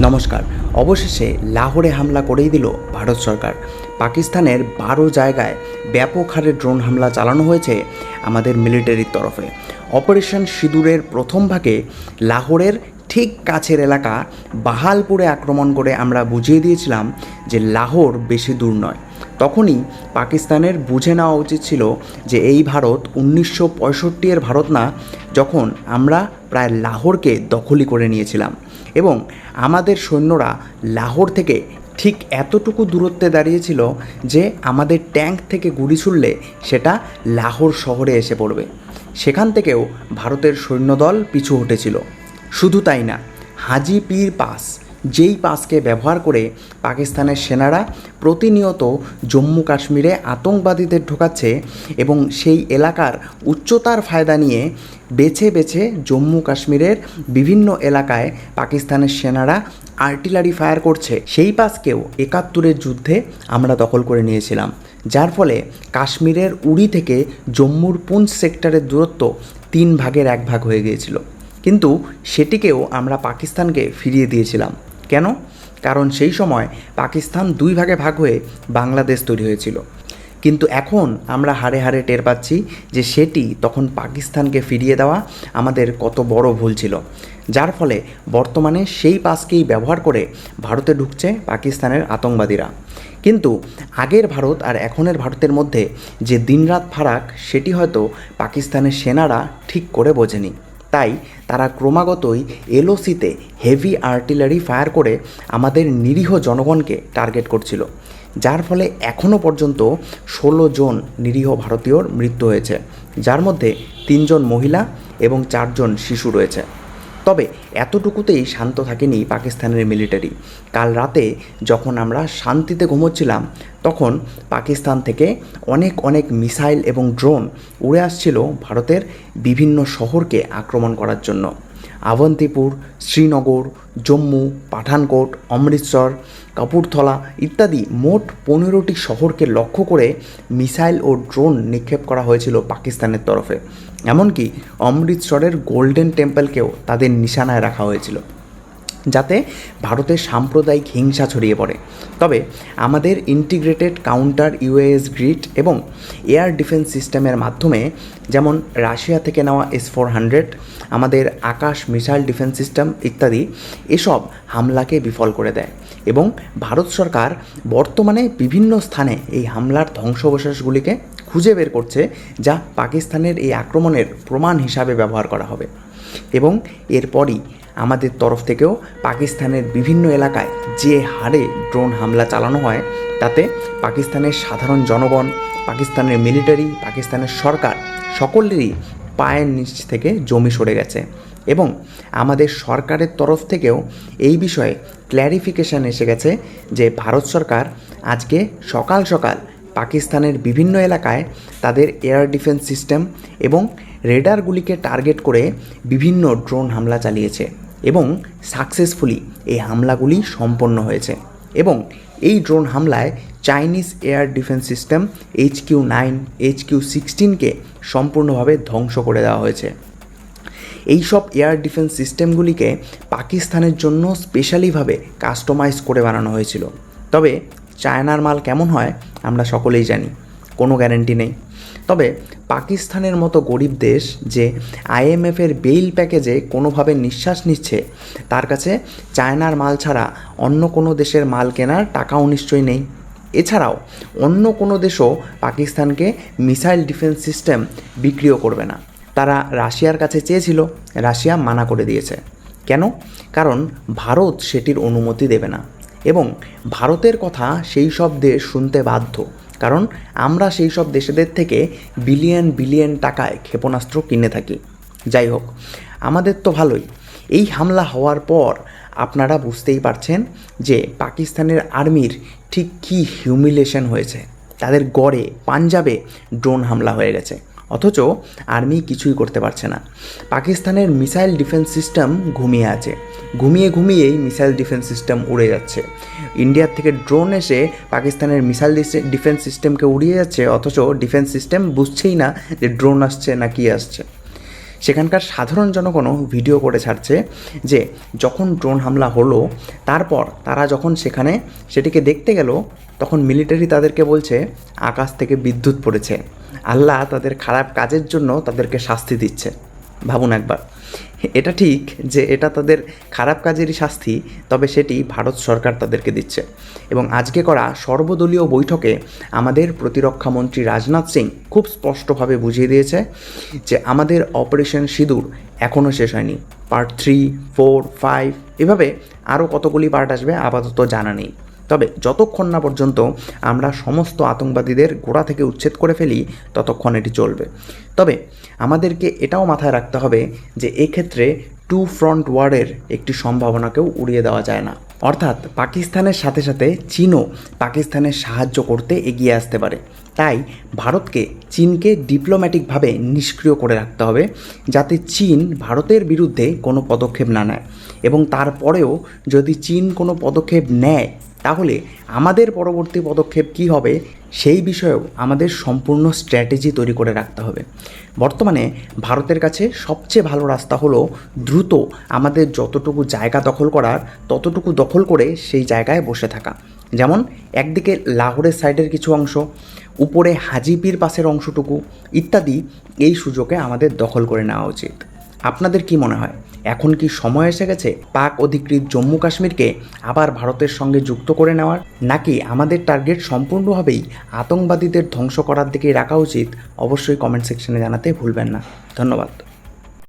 নমস্কার। অবশেষে লাহোরে হামলা করেই দিল ভারত সরকার। পাকিস্তানের বারো জায়গায় ব্যাপক হারে ড্রোন হামলা চালানো হয়েছে আমাদের মিলিটারির তরফে। অপারেশন সিঁদুরের প্রথম ভাগে লাহোরের ঠিক কাছের এলাকা বাহালপুরে আক্রমণ করে আমরা বুঝিয়ে দিয়েছিলাম যে লাহোর বেশি দূর নয়। তখনই পাকিস্তানের বুঝে নেওয়া উচিত ছিল যে এই ভারত উনিশশো পঁয়ষট্টি এর ভারত না, যখন আমরা প্রায় লাহোরকে দখলি করে নিয়েছিলাম। এবং আমাদের সৈন্যরা লাহোর থেকে ঠিক এতটুকু দূরত্বে দাঁড়িয়েছিল যে আমাদের ট্যাঙ্ক থেকে গুলি ছুড়লে সেটা লাহোর শহরে এসে পড়বে। সেখান থেকেও ভারতের সৈন্যদল পিছু হটেছিল। শুধু তাই না, হাজি পীর পাস, যেই পাসকে ব্যবহার করে পাকিস্তানের সেনারা প্রতিনিয়ত জম্মু কাশ্মীরে আতঙ্কবাদীদের ঢোকাচ্ছে এবং সেই এলাকার উচ্চতার ফায়দা নিয়ে বেছে বেছে জম্মু কাশ্মীরের বিভিন্ন এলাকায় পাকিস্তানের সেনারা আর্টিলারি ফায়ার করছে। সেই পাসকেও একাত্তরের যুদ্ধে আমরা দখল করে নিয়েছিলাম, যার ফলে কাশ্মীরের উড়ি থেকে জম্মুর পুঞ্চ সেক্টরের দূরত্ব তিন ভাগের এক ভাগ হয়ে গিয়েছিল। কিন্তু সেটিকেও আমরা পাকিস্তানকে ফিরিয়ে দিয়েছিলাম। কেন? কারণ সেই সময় পাকিস্তান দুই ভাগে ভাগ হয়ে বাংলাদেশ তৈরি হয়েছিল। কিন্তু এখন আমরা হাড়ে হাড়ে টের পাচ্ছি যে সেটি তখন পাকিস্তানকে ফিরিয়ে দেওয়া আমাদের কত বড় ভুল ছিল। যার ফলে বর্তমানে সেই পাসকেই ব্যবহার করে ভারতে ঢুকছে পাকিস্তানের আতঙ্কবাদীরা। কিন্তু আগের ভারত আর এখনের ভারতের মধ্যে যে দিনরাত ফারাক, সেটি হয়তো পাকিস্তানের সেনারা ঠিক করে বোঝেনি। তাই তারা ক্রমাগতই এলওসিতে হেভি আর্টিলারি ফায়ার করে আমাদের নিরীহ জনগণকে টার্গেট করছিল, যার ফলে এখনও পর্যন্ত ষোলো জন নিরীহ ভারতীয়র মৃত্যু হয়েছে, যার মধ্যে তিনজন মহিলা এবং চারজন শিশু রয়েছে। তবে এতটুকুতেই শান্ত থাকেনি পাকিস্তানের মিলিটারি। কাল রাতে যখন আমরা শান্তিতে ঘুমোচ্ছিলাম, তখন পাকিস্তান থেকে অনেক অনেক মিসাইল এবং ড্রোন উড়ে আসছিল ভারতের বিভিন্ন শহরকে আক্রমণ করার জন্য। আভন্তিপুর শ্রীনগর, জম্মু, পাঠানকোট, অমৃতসর, কাপুরথলা ইত্যাদি মোট পনেরোটি শহরকে লক্ষ্য করে মিসাইল ও ড্রোন নিক্ষেপ করা হয়েছিল পাকিস্তানের তরফে। এমনকি অমৃতসরের গোল্ডেন টেম্পলকেও তাদের নিশানায় রাখা হয়েছিল। যাতে ভারতের সাম্প্রদায়িক হিংসা ছড়িয়ে পড়ে। তবে আমাদের ইন্টিগ্রেটেড কাউন্টার ইউএএস গ্রিড এবং এয়ার ডিফেন্স সিস্টেমের মাধ্যমে যেমন রাশিয়া থেকে নেওয়া এস ফোর হান্ড্রেড আমাদের আকাশ মিসাইল ডিফেন্স সিস্টেম ইত্যাদি, এসব হামলাকে বিফল করে দেয় এবং ভারত সরকার বর্তমানে বিভিন্ন স্থানে এই হামলার ধ্বংসাবশেষগুলিকে খুঁজে বের করছে, যা পাকিস্তানের এই আক্রমণের প্রমাণ হিসাবে ব্যবহার করা হবে। এবং এরপরই আমাদের তরফ থেকেও পাকিস্তানের বিভিন্ন এলাকায় যে হারে ড্রোন হামলা চালানো হয়, তাতে পাকিস্তানের সাধারণ জনগণ, পাকিস্তানের মিলিটারি পাকিস্তানের সরকার সকলেরই পায়ের নিচ থেকে জমি সরে গেছে। এবং আমাদের সরকারের তরফ থেকেও এই বিষয়ে ক্ল্যারিফিকেশান এসে গেছে যে ভারত সরকার আজকে সকাল সকাল পাকিস্তানের বিভিন্ন এলাকায় তাদের এয়ার ডিফেন্স সিস্টেম এবং রেডারগুলিকে টার্গেট করে বিভিন্ন ড্রোন হামলা চালিয়েছে। এবং সাকসেসফুলি এই হামলাগুলি সম্পন্ন হয়েছে। এবং এই ড্রোন হামলায় Chinese air defence system H Q nine, H Q সিক্সটিনকে সম্পূর্ণভাবে ধ্বংস করে দেওয়া হয়েছে। এই সব এয়ার ডিফেন্স সিস্টেমগুলিকে পাকিস্তানের জন্য স্পেশালিভাবে কাস্টমাইজ করে বানানো হয়েছিল। তবে চায়নার মাল কেমন হয় আমরা সকলেই জানি, কোনো গ্যারেন্টি নেই। তবে পাকিস্তানের মতো গরিব দেশ যে আইএমএফের বেইল প্যাকেজে কোনোভাবে নিঃশ্বাস নিচ্ছে, তার কাছে চায়নার মাল ছাড়া অন্য কোনো দেশের মাল কেনার টাকাও নিশ্চয়ই নেই। এছাড়াও, অন্য কোনো দেশও পাকিস্তানকে মিসাইল ডিফেন্স সিস্টেম বিক্রিও করবে না। তারা রাশিয়ার কাছে চেয়েছিল, রাশিয়া মানা করে দিয়েছে। কেন? কারণ ভারত সেটির অনুমতি দেবে না। এবং ভারতের কথা সেই সব দেশ শুনতে বাধ্য। কারণ আমরা সেই সব দেশেদের থেকে বিলিয়ন বিলিয়ন টাকায় ক্ষেপণাস্ত্র কিনে থাকি। যাই হোক, আমাদের তো ভালোই। এই হামলা হওয়ার পর আপনারা বুঝতেই পারছেন যে পাকিস্তানের আর্মির ঠিক কী হিউমিলেশন হয়েছে। তাদের গড়ে, পাঞ্জাবে ড্রোন হামলা হয়ে গেছে। অথচ আর্মি কিছুই করতে পারছে না। পাকিস্তানের মিসাইল ডিফেন্স সিস্টেম ঘুমিয়ে আছে। ঘুমিয়ে ঘুমিয়েই মিসাইল ডিফেন্স সিস্টেম উড়ে যাচ্ছে। ইন্ডিয়ার থেকে ড্রোন এসে পাকিস্তানের মিসাইল ডিফেন্স সিস্টেমকে উড়িয়ে যাচ্ছে, অথচ ডিফেন্স সিস্টেম বুঝছেই না যে ড্রোন আসছে না কি আসছে। সেখানকার সাধারণ জনগণও ভিডিও করে ছাড়ছে যে যখন ড্রোন হামলা হলো, তারপর তারা যখন সেখানে সেটিকে দেখতে গেল, তখন মিলিটারি তাদেরকে বলছে, আকাশ থেকে বিদ্যুৎ পড়েছে। আল্লাহ তাদের খারাপ কাজের জন্য তাদেরকে শাস্তি দিচ্ছে। ভাবুন একবার। এটা ঠিক যে এটা তাদের খারাপ কাজেরই শাস্তি, তবে সেটি ভারত সরকার তাদেরকে দিচ্ছে। এবং আজকে করা সর্বদলীয় বৈঠকে আমাদের প্রতিরক্ষা মন্ত্রী রাজনাথ সিং খুব স্পষ্টভাবে বুঝিয়ে দিয়েছে যে আমাদের অপারেশন সিঁদুর এখনও শেষ হয়নি। পার্ট থ্রি, ফোর, ফাইভ, এভাবে আরও কতগুলি পার্ট আসবে আপাতত জানা নেই। তবে যতক্ষণ না পর্যন্ত আমরা সমস্ত আতঙ্কবাদীদের গোড়া থেকে উচ্ছেদ করে ফেলি, ততক্ষণ এটি চলবে। তবে আমাদেরকে এটাও মাথায় রাখতে হবে যে এক্ষেত্রে টু ফ্রন্ট ওয়ারের একটি সম্ভাবনাকেও উড়িয়ে দেওয়া যায় না। অর্থাৎ পাকিস্তানের সাথে সাথে চীনও পাকিস্তানের সাহায্য করতে এগিয়ে আসতে পারে। তাই ভারতকে চীনকে ডিপ্লোম্যাটিকভাবে নিষ্ক্রিয় করে রাখতে হবে যাতে চীন ভারতের বিরুদ্ধে কোনো পদক্ষেপ না নেয়। এবং তারপরেও যদি চীন কোনো পদক্ষেপ নেয়, তাহলে আমাদের পরবর্তী পদক্ষেপ কী হবে সেই বিষয়েও আমাদের সম্পূর্ণ স্ট্র্যাটেজি তৈরি করে রাখতে হবে। বর্তমানে ভারতের কাছে সবচেয়ে ভালো রাস্তা হলো দ্রুত আমাদের যতটুকু জায়গা দখল করার, ততটুকু দখল করে সেই জায়গায় বসে থাকা। যেমন একদিকে লাহোরের সাইডের কিছু অংশ, উপরে হাজিপির পাশের অংশটুকু ইত্যাদি, এই সুযোগে আমাদের দখল করে নেওয়া উচিত। আপনাদের কি মনে হয়? এখন কি সময় এসে গেছে পাক অধিকৃত জম্মু কাশ্মীরকে আবার ভারতের সঙ্গে যুক্ত করে নেওয়ার? নাকি আমাদের টার্গেট সম্পূর্ণভাবেই আতঙ্কবাদীদের ধ্বংস করার দিকেই রাখা উচিত? অবশ্যই কমেন্ট সেকশনে জানাতে ভুলবেন না। ধন্যবাদ।